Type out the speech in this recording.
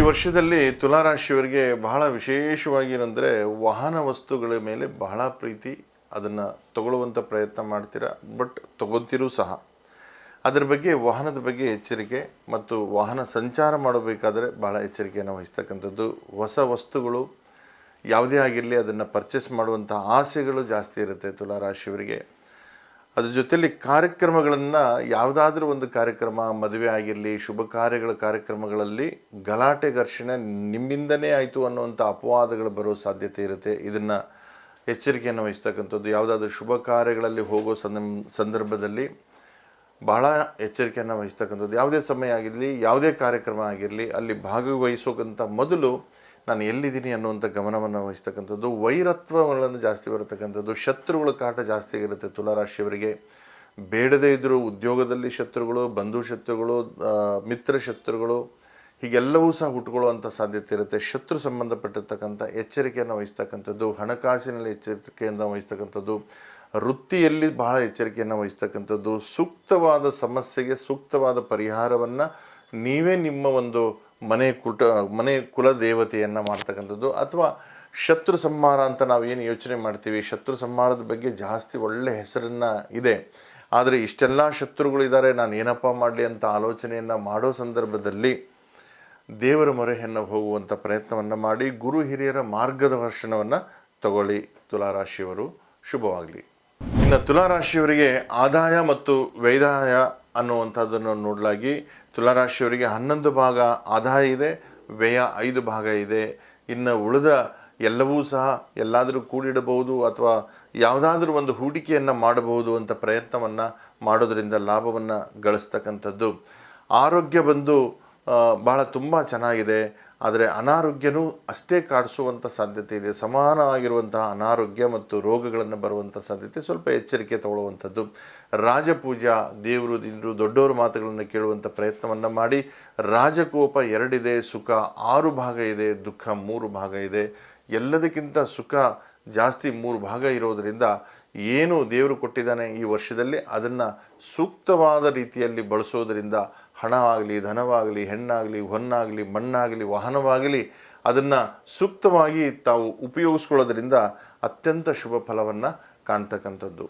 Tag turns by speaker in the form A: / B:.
A: ಈ ವರ್ಷದಲ್ಲಿ ತುಲಾರಾಶಿಯವರಿಗೆ ಬಹಳ ವಿಶೇಷವಾಗಿ ಏನಂದರೆ ವಾಹನ ವಸ್ತುಗಳ ಮೇಲೆ ಬಹಳ ಪ್ರೀತಿ ಅದನ್ನು ತಗೊಳ್ಳುವಂಥ ಪ್ರಯತ್ನ ಮಾಡ್ತೀರಾ? ಬಟ್ ತಗೊತೀರೂ ಸಹ. ಅದರ ಬಗ್ಗೆ ವಾಹನದ ಬಗ್ಗೆ ಎಚ್ಚರಿಕೆ ಮತ್ತು ವಾಹನ ಸಂಚಾರ ಮಾಡಬೇಕಾದರೆ ಬಹಳ ಎಚ್ಚರಿಕೆಯನ್ನು ವಹಿಸ್ತಕ್ಕಂಥದ್ದು. ಹೊಸ ವಸ್ತುಗಳು ಯಾವುದೇ ಆಗಿರಲಿ ಅದನ್ನು ಪರ್ಚೇಸ್ ಮಾಡುವಂಥ ಆಸೆಗಳು ಜಾಸ್ತಿ ಇರುತ್ತೆ ತುಲಾರಾಶಿಯವರಿಗೆ. ಅದ್ರ ಜೊತೆಯಲ್ಲಿ ಕಾರ್ಯಕ್ರಮಗಳನ್ನು ಯಾವುದಾದ್ರೂ ಒಂದು ಕಾರ್ಯಕ್ರಮ, ಮದುವೆ ಆಗಿರಲಿ, ಶುಭ ಕಾರ್ಯಗಳ ಕಾರ್ಯಕ್ರಮಗಳಲ್ಲಿ ಗಲಾಟೆ, ಘರ್ಷಣೆ ನಿಮ್ಮಿಂದನೇ ಆಯಿತು ಅನ್ನುವಂಥ ಅಪವಾದಗಳು ಬರೋ ಸಾಧ್ಯತೆ ಇರುತ್ತೆ. ಇದನ್ನು ಎಚ್ಚರಿಕೆಯನ್ನು ವಹಿಸ್ತಕ್ಕಂಥದ್ದು. ಯಾವುದಾದ್ರೂ ಶುಭ ಕಾರ್ಯಗಳಲ್ಲಿ ಹೋಗೋ ಸಂದಂ, ಸಂದರ್ಭದಲ್ಲಿ ಬಹಳ ಎಚ್ಚರಿಕೆಯನ್ನು ವಹಿಸ್ತಕ್ಕಂಥದ್ದು. ಯಾವುದೇ ಸಮಯ ಆಗಿರಲಿ, ಯಾವುದೇ ಕಾರ್ಯಕ್ರಮ ಆಗಿರಲಿ, ಅಲ್ಲಿ ಭಾಗವಹಿಸೋಕ್ಕಂಥ ಮೊದಲು ನಾನು ಎಲ್ಲಿದ್ದೀನಿ ಅನ್ನುವಂಥ ಗಮನವನ್ನು ವಹಿಸ್ತಕ್ಕಂಥದ್ದು, ವೈರತ್ವಗಳನ್ನು ಜಾಸ್ತಿ ಬರತಕ್ಕಂಥದ್ದು, ಶತ್ರುಗಳ ಕಾಟ ಜಾಸ್ತಿ ಇರುತ್ತೆ ತುಲಾರಾಶಿಯವರಿಗೆ. ಬೇಡದೇ ಇದ್ದರೂ ಉದ್ಯೋಗದಲ್ಲಿ ಶತ್ರುಗಳು, ಬಂಧು ಶತ್ರುಗಳು ಮಿತ್ರ ಶತ್ರುಗಳು, ಹೀಗೆಲ್ಲವೂ ಸಹ ಹುಟ್ಟುಕೊಳ್ಳುವಂಥ ಸಾಧ್ಯತೆ ಇರುತ್ತೆ. ಶತ್ರು ಸಂಬಂಧಪಟ್ಟಿರ್ತಕ್ಕಂಥ ಎಚ್ಚರಿಕೆಯನ್ನು ವಹಿಸ್ತಕ್ಕಂಥದ್ದು, ಹಣಕಾಸಿನಲ್ಲಿ ಎಚ್ಚರಿಕೆಯನ್ನು ವಹಿಸ್ತಕ್ಕಂಥದ್ದು, ವೃತ್ತಿಯಲ್ಲಿ ಬಹಳ ಎಚ್ಚರಿಕೆಯನ್ನು ವಹಿಸ್ತಕ್ಕಂಥದ್ದು, ಸೂಕ್ತವಾದ ಸಮಸ್ಯೆಗೆ ಸೂಕ್ತವಾದ ಪರಿಹಾರವನ್ನು ನೀವೇ ನಿಮ್ಮ ಒಂದು ಮನೆ ಕುಟ, ಮನೆ ಕುಲ ದೇವತೆಯನ್ನು ಮಾಡ್ತಕ್ಕಂಥದ್ದು ಅಥವಾ ಶತ್ರು ಸಂಹಾರ ಅಂತ ನಾವು ಏನು ಯೋಚನೆ ಮಾಡ್ತೀವಿ? ಶತ್ರು ಸಂಹಾರದ ಬಗ್ಗೆ ಜಾಸ್ತಿ ಒಳ್ಳೆ ಹೆಸರನ್ನು ಇದೆ. ಆದರೆ ಇಷ್ಟೆಲ್ಲ ಶತ್ರುಗಳಿದ್ದಾರೆ ನಾನು ಏನಪ್ಪ ಮಾಡಲಿ ಅಂತ ಆಲೋಚನೆಯನ್ನು ಮಾಡೋ ಸಂದರ್ಭದಲ್ಲಿ ದೇವರ ಮೊರೆಯನ್ನು ಹೋಗುವಂಥ ಪ್ರಯತ್ನವನ್ನು ಮಾಡಿ ಗುರು ಹಿರಿಯರ ಮಾರ್ಗದರ್ಶನವನ್ನು ತಗೊಳ್ಳಿ ತುಲಾರಾಶಿಯವರು. ಶುಭವಾಗಲಿ. ಇನ್ನು ತುಲಾರಾಶಿಯವರಿಗೆ ಆದಾಯ ಮತ್ತು ವ್ಯಯದಾಯ ಅನ್ನುವಂಥದ್ದನ್ನು ನೋಡಲಾಗಿ ತುಲಾರಾಶಿಯವರಿಗೆ ಹನ್ನೊಂದು ಭಾಗ ಆದಾಯ ಇದೆ, ವ್ಯಯ ಐದು ಭಾಗ ಇದೆ. ಇನ್ನು ಉಳಿದ ಎಲ್ಲವೂ ಸಹ ಎಲ್ಲಾದರೂ ಕೂಡಿಡಬಹುದು ಅಥವಾ ಯಾವುದಾದ್ರೂ ಒಂದು ಹೂಡಿಕೆಯನ್ನು ಮಾಡಬಹುದು ಅಂತ ಪ್ರಯತ್ನವನ್ನು ಮಾಡೋದರಿಂದ ಲಾಭವನ್ನು ಗಳಿಸ್ತಕ್ಕಂಥದ್ದು. ಆರೋಗ್ಯ ಬಂದು ಬಹಳ ತುಂಬ ಚೆನ್ನಾಗಿದೆ. ಆದರೆ ಅನಾರೋಗ್ಯನೂ ಅಷ್ಟೇ ಕಾಡಿಸುವಂಥ ಸಾಧ್ಯತೆ ಇದೆ. ಸಮಾನವಾಗಿರುವಂತಹ ಅನಾರೋಗ್ಯ ಮತ್ತು ರೋಗಗಳನ್ನು ಬರುವಂಥ ಸಾಧ್ಯತೆ ಸ್ವಲ್ಪ ಎಚ್ಚರಿಕೆ ತಗೊಳ್ಳುವಂಥದ್ದು. ರಾಜಪೂಜಾ ದೇವರು ದಿನರು ದೊಡ್ಡವರ ಮಾತುಗಳನ್ನು ಕೇಳುವಂಥ ಪ್ರಯತ್ನವನ್ನು ಮಾಡಿ. ರಾಜಕೋಪ ಎರಡಿದೆ, ಸುಖ ಆರು ಭಾಗ ಇದೆ, ದುಃಖ ಮೂರು ಭಾಗ ಇದೆ. ಎಲ್ಲದಕ್ಕಿಂತ ಸುಖ ಜಾಸ್ತಿ ಮೂರು ಭಾಗ ಇರೋದರಿಂದ ಏನು ದೇವರು ಕೊಟ್ಟಿದ್ದಾನೆ ಈ ವರ್ಷದಲ್ಲಿ ಅದನ್ನು ಸೂಕ್ತವಾದ ರೀತಿಯಲ್ಲಿ ಬಳಸೋದರಿಂದ ಹಣ ಆಗಲಿ, ಧನವಾಗಲಿ, ಹೆಣ್ಣಾಗಲಿ, ಹೊನ್ನಾಗಲಿ, ಮಣ್ಣಾಗಲಿ, ವಾಹನವಾಗಲಿ ಅದನ್ನು ಸೂಕ್ತವಾಗಿ ತಾವು ಉಪಯೋಗಿಸ್ಕೊಳ್ಳೋದ್ರಿಂದ ಅತ್ಯಂತ ಶುಭ ಫಲವನ್ನು ಕಾಣ್ತಕ್ಕಂಥದ್ದು.